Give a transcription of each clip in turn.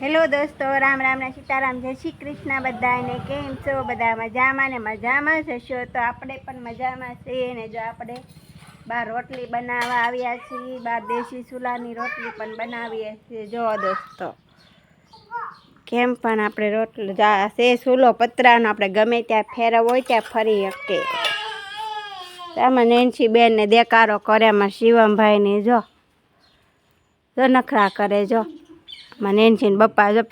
Hello દોસ્તો, રામ રામના સીતારામ. જય શ્રી કૃષ્ણ બધાને કેમ છો? બધા મજામાં ને મજામાં જશો તો આપણે પણ મજામાં છીએ ને જો આપણે બાર રોટલી બનાવવા આવ્યા છીએ બાર દેશી ચૂલાની રોટલી પણ બનાવીએ છીએ. જો દોસ્તો, કેમ પણ આપણે રોટલી છે ચૂલો પતરાનો આપણે ગમે ત્યાં ફેરવ હોય ત્યાં ફરી શકીએ. આમાં નેનસી બેનને દેકારો કરે એમાં શિવમભાઈને જો જો નખરા કરે જો. મને છે બપ્પા જો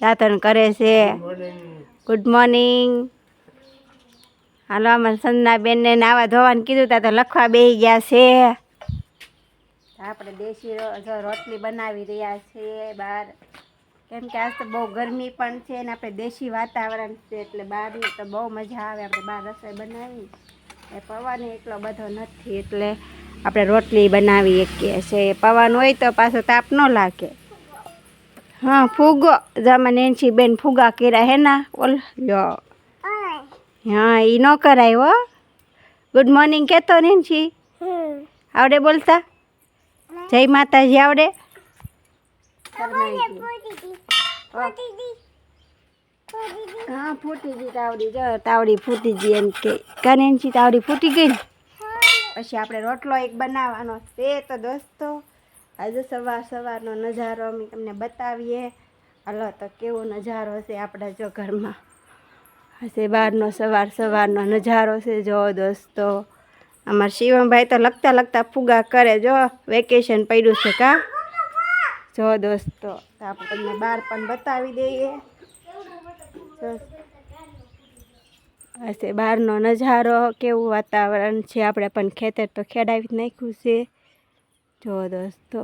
દાતણ કરે છે. ગુડ મોર્નિંગ હાલો, અમારે સંજના બેનને નાવા ધોવાનું કીધું તા તો લખવા બેસી ગયા છે. આપણે દેશી રોટલી બનાવી રહ્યા છીએ બહાર. કેમ કે આજ તો બહુ ગરમી પણ છે ને આપણે દેશી વાતાવરણ છે એટલે બહારની તો બહુ મજા આવે. આપણે બહાર રસોઈ બનાવી. એ પવન એટલો બધો નથી એટલે આપણે રોટલી બનાવી શકીએ છીએ પવન હોય તો પાછો તાપ ન લાગે. હા, ફૂગો. જામાં નેન્સી બેન ફુગા કર્યા હે ના? ઓલ યો હા એ ન કરાય હો. ગુડ મોર્નિંગ કહેતો નેન્સી આવડે બોલતા? જય માતાજી, આવડે? હા, ફૂટી ગઈ તાવડી. જો, તાવડી ફૂટી ગઈ એમ કે. કનેન્સી તાવડી ફૂટી ગઈ પછી આપણે રોટલો એક બનાવવાનો છે તો દોસ્તો. આજે સવાર સવારનો નજારો અમે તમને બતાવીએ. હાલો, તો કેવો નજારો છે આપણા જો ઘરમાં? હશે બહારનો સવાર સવારનો નજારો છે. જો દોસ્તો, અમારા શિવમભાઈ તો લગતા લગતા ફુગા કરે જો, વેકેશન પડ્યું છે કા? જો દોસ્તો, તો આપણે તમને બહાર પણ બતાવી દઈએ. હશે બહારનો નજારો, કેવું વાતાવરણ છે? આપણે પણ ખેતર તો ખેડાવી નાખ્યું છે. જો દોસ્તો.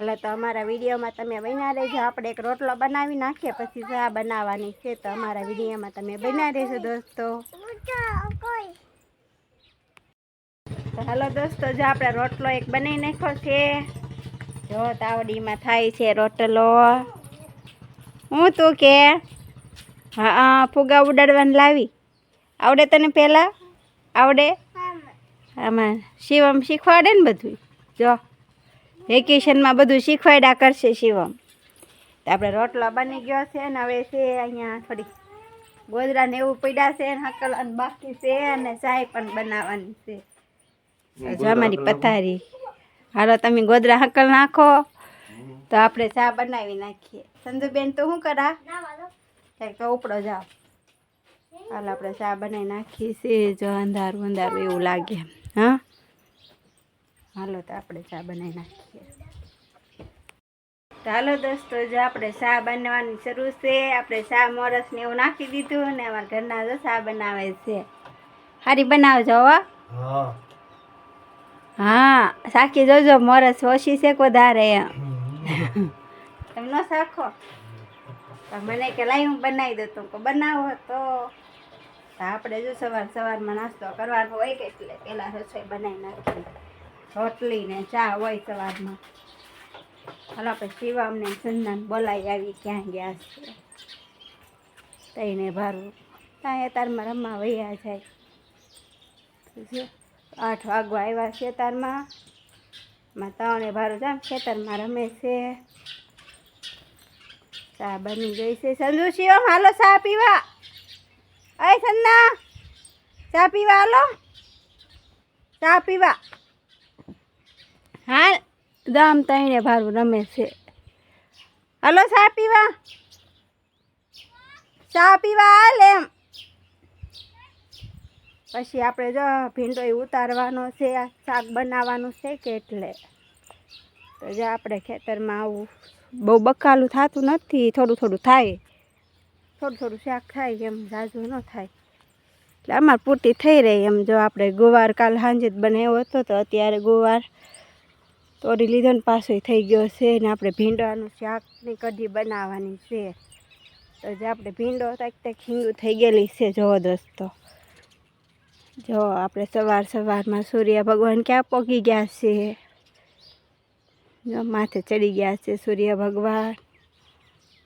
એટલે તો અમારા વિડીયોમાં તમે બન્યા રહેજો. આપણે એક રોટલો બનાવી નાખીએ, પછી ચા બનાવવાની છે. તો અમારા વિડીયોમાં તમે બન્યા રહેજો દોસ્તો. હાલો દોસ્તો, જો આપણે રોટલો એક બનાવી નાખ્યો છે. જો તાવડીમાં થાય છે રોટલો. હું તું કે? હા, ફુગા ઉડાડવાનું લાવી. આવડે તને પહેલાં? આવડે? આમાં શિવમ શીખવાડે ને બધું જો વેકેશનમાં બધું શીખવાડ્યા કરશે શિવમ. તો આપણે રોટલો બની ગયો છે ને હવે છે અહીંયા થોડી ગોદરા ને એવું પીડા છે ને હકલ અને બાકી છે અને ચાય પણ બનાવવાની છે. જો અમારી પથારી. હાલો તમે ગોદરા હકલ નાખો. તો આપણે ચા બનાવી નાખીએ. સંજુબેન તો શું કરા? ક્યાંક તો ઉપડો જાઓ. હાલ આપણે ચા બનાવી નાખીએ છીએ. જો અંધારું અંધારું એવું લાગે. હા? હાલો તો આપણે ચા બનાવી નાખીએ. તો હાલો દોસ્તો જો આપણે ચા બનાવવાની શરૂ છે. આપણે ચા મોરસ ને એવું નાખી દીધું ને અમારા ઘરના જો ચા બનાવે છે. સારી બનાવજો હો. હા. સાખી જોજો મોરસ ઓછી છે વધારે? એમ તમે સાખો? મને કે લાઈ હું બનાવી દઉં. તો બનાવો તો. આપણે જો સવાર સવારમાં નાસ્તો કરવાનો હોય કે એટલે પહેલાં રસોઈ બનાવી નાખીએ. રોટલી ને ચા હોય સવારમાં. હાલો, આપણે શિવામને સંદન બોલાવી આવી ક્યાં ગયા છે. તઈને ભારું. ત્યાં તારમાં રમવા વૈયા જાય. આઠ વાગવા આવ્યા ખેતરમાં માં ત્રણે ભારું જામ ખેતરમાં રમે છે. ચા બની ગઈ છે. સંજુ શિવમ હાલો, ચા પીવા. અય સંના ચા પીવા હાલો ચા પીવા. હા દામ તઈને ભારું રમે છે. હાલો ચા પીવા. ચા પીવા હાલ એમ. પછી આપણે જો ભીંડો ઉતારવાનો છે શાક બનાવવાનું છે કે એટલે તો જો આપણે ખેતરમાં આવું બહુ બકાલું થતું નથી, થોડું થોડું થાય. થોડું થોડું શાક થાય એમ ઝાઝું ન થાય. એટલે અમારે પૂરતી થઈ રહી એમ. જો આપણે ગુવાર કાલ સાંજે જ બનાવ્યો હતો, તો અત્યારે ગુવાર તોડી લીધો ને પાછો થઈ ગયો છે ને આપણે ભીંડાનું શાકની કઢી બનાવવાની છે. તો જે આપણે ભીંડો તાક તાક ખીંગું થઈ ગયેલી છે જોવો દોસ્તો. જો આપણે સવાર સવારમાં સૂર્ય ભગવાન ક્યાં પહોંચી ગયા છે? જો માથે ચડી ગયા છે સૂર્ય ભગવાન.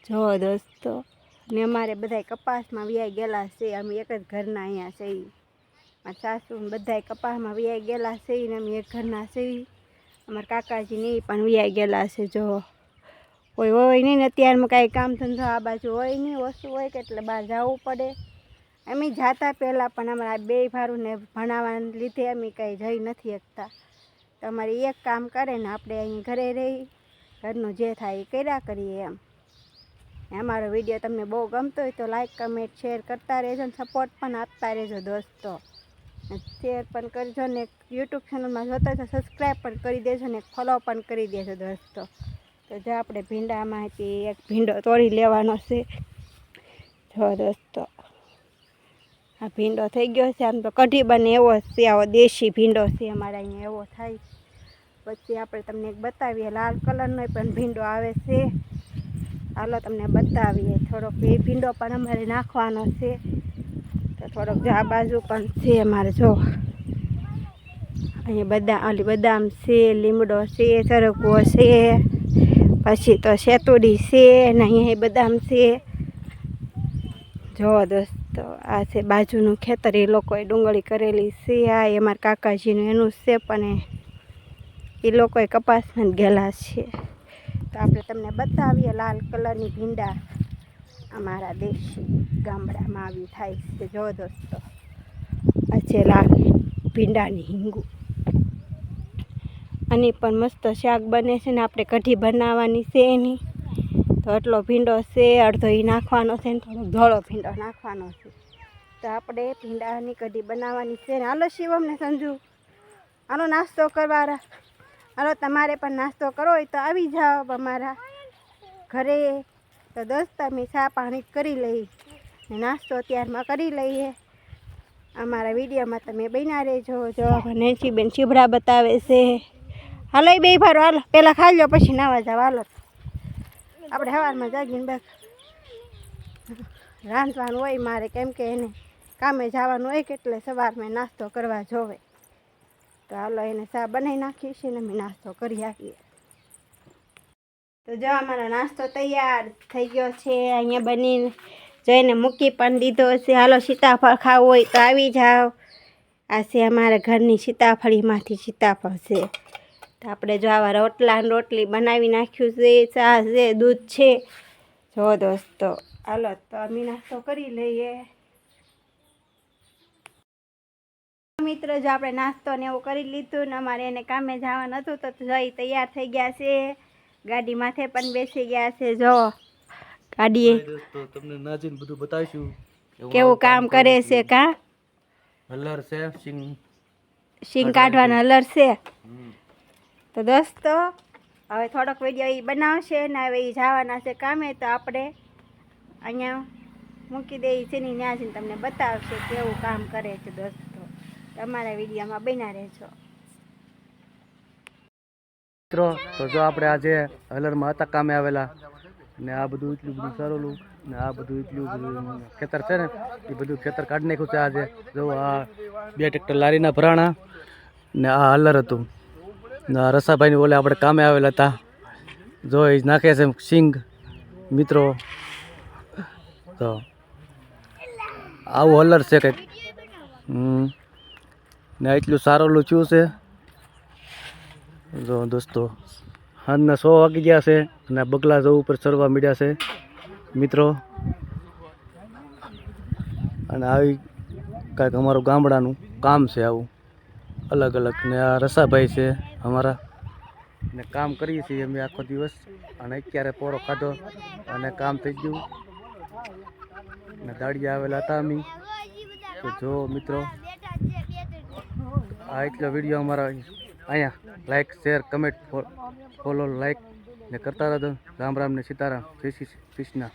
જો દોસ્તો. ને અમારે બધાય કપાસમાં વ્યાઈ ગયેલા છે. અમે એક જ ઘરના અહીંયા છે. મારા સાસુ બધાય કપાસમાં વ્યાઈ ગયેલા છે ને અમે એક ઘરના છે. અમારા કાકાજી ને પણ વ્યાઈ ગયેલા છે. જો કોઈ હોય નહીં ને અત્યારમાં કાંઈ કામ ધંધો આ બાજુ હોય નહીં, ઓછું હોય કે એટલે બહાર જવું પડે. અમે જાતા પહેલાં પણ અમારા બે ભારુને ભણાવવાને લીધે અમે કાંઈ જઈ નથી શકતા. તમારે એક કામ કરે ને આપણે અહીં ઘરે રહી, ઘરનું જે થાય એ કર્યા કરીએ એમ. અમારો વીડિયો તમને બહુ ગમતો હોય તો લાઇક કમેન્ટ શેર કરતા રહેજો ને સપોર્ટ પણ આપતા રહેજો દોસ્તો. શેર પણ કરજો ને યુટ્યુબ ચેનલમાં જોતા તો સબસ્ક્રાઈબ પણ કરી દેજો ને ફોલો પણ કરી દેજો દોસ્તો. તો જો આપણે ભીંડામાંથી એક ભીંડો તોડી લેવાનો છે. જો દોસ્તો, આ ભીંડો થઈ ગયો છે. આમ તો કઢી બને એવો છે, આવો દેશી ભીંડો છે અમારા અહીંયા એવો થાય. પછી આપણે તમને એક બતાવીએ, લાલ કલરનો પણ ભીંડો આવે છે. હાલો તમને બતાવીએ. થોડોક એ ભીંડો પણ અમારે નાખવાનો છે. તો થોડોક જો બાજુ પણ છે અમારે, જો. અહીંયા બધા ઓલી બદામ છે, લીમડો છે, સરગવો છે, પછી તો શેતુડી છે ને અહીંયા બદામ છે. જો દોસ્તો, આ છે બાજુનું ખેતર, એ લોકોએ ડુંગળી કરેલી છે. આ એ મારા કાકાજીનું એનું છે, પણ એ લોકોએ કપાસમાં ગયેલા છે. તો આપણે તમને બતાવીએ લાલ કલરની ભીંડા અમારા દેશી ગામડામાં આવી થાય છે. જો દોસ્તો છે લાલ ભીંડાની હિંગુ. આની પણ મસ્ત શાક બને છે ને આપણે કઢી બનાવવાની છે એની. તો આટલો ભીંડો છે, અડધો એ નાખવાનો છે ને થોડોક ધોળો ભીંડો નાખવાનો છે. તો આપણે ભીંડાની કઢી બનાવવાની છે ને. હાલો શિવમ ને સંજુ, આનો નાસ્તો કરવા હાલો, તમારે પણ નાસ્તો કરવો હોય તો આવી જાઓ અમારા ઘરે. તો દોસ્ત, અમે ચા પાણી કરી લઈએ. નાસ્તો અત્યારમાં કરી લઈએ. અમારા વિડીયોમાં તમે બન્યા રહેજો. જો નેન્સી બેન ચીબડા બતાવે છે. હાલો, એ બે ભારો હાલો, પહેલાં ખાઈ લો પછી નાવા જાવ હાલો. આપણે સવારમાં જાગીને બસ. રાંધવાનું હોય મારે, કેમ કે એને કામે જવાનું હોય કે એટલે સવારમાં નાસ્તો કરવા જોવે. તો હાલો એને ચા બનાવી નાખીએ છીએ ને અમે નાસ્તો કરી આપીએ તો જો અમારો નાસ્તો તૈયાર થઈ ગયો છે. અહીંયા બનીને જઈને મૂકી પણ દીધો છે. હાલો સીતાફળ ખાવું હોય તો આવી જાઓ. આ છે અમારા ઘરની સીતાફળીમાંથી સીતાફળ છે. તો આપણે જો આવા રોટલા રોટલી બનાવી નાખ્યું છે. ચા છે, દૂધ છે. જો દોસ્તો, હાલો તો અમે નાસ્તો કરી લઈએ. મિત્રો જો આપણે નાસ્તો ને એવું કરી લીધું ને અમારે એને કામે જવાનું હતું તો જઈ તૈયાર થઈ ગયા છે. ગાડી માથે પણ બેસી ગયા છે. જો ગાડીએ તમને ના જઈને બધું બતાવીશું. કેવું કામ કરે છે કા? હલર છે સિંગ. સિંગ કાઢવાનો હલર છે. તો દોસ્તો હવે થોડોક વીડિયો એ બનાવશે ને હવે એ જવાના છે કામે તો આપણે અહીંયા મૂકી દઈએ છે ને ત્યાં જઈને તમને બતાવશે કેવું કામ કરે છે દોસ્તો. તમારા વિડીયોમાં બના રહેજો. મિત્રો, તો જો આપણે આજે હલરમાં હતા કામે આવેલા ને આ બધું એટલું બધું સરોલું ને આ બધું એટલું બધું ખેતર છે ને, એ બધું ખેતર કાઢી નાખ્યું છે આજે. જો આ બે ટ્રેક્ટર લારીના ભરાણા ને આ હલર હતું. ને આ રસાભાઈની ઓલે આપણે કામે આવેલા હતા. જો એ નાખે છે સિંગ, મિત્રો. તો આવું હલર છે કંઈક. હમ. ને એટલું સારું લૂચ્યું છે? જો દોસ્તો હાલના સો વાગી ગયા છે અને બગલા જવું ઉપર ચડવા મળ્યા છે, મિત્રો. અને આવી કાંઈક અમારું ગામડાનું કામ છે આવું. અલગ અલગ ને આ રસાભાઈ છે અમારા. ને કામ કરીએ છીએ અમે આખો દિવસ. અને અત્યારે પોરો ખાધો અને કામ થઈ ગયું. ને દાડિયા આવેલા હતા અમે. તો જો, મિત્રો આ એટલો વીડિયો અમારા અહીંયા like share comment follow like ને કરતા રહેજો. રામ રામ ને સીતારામ. જય શ્રી કૃષ્ણ.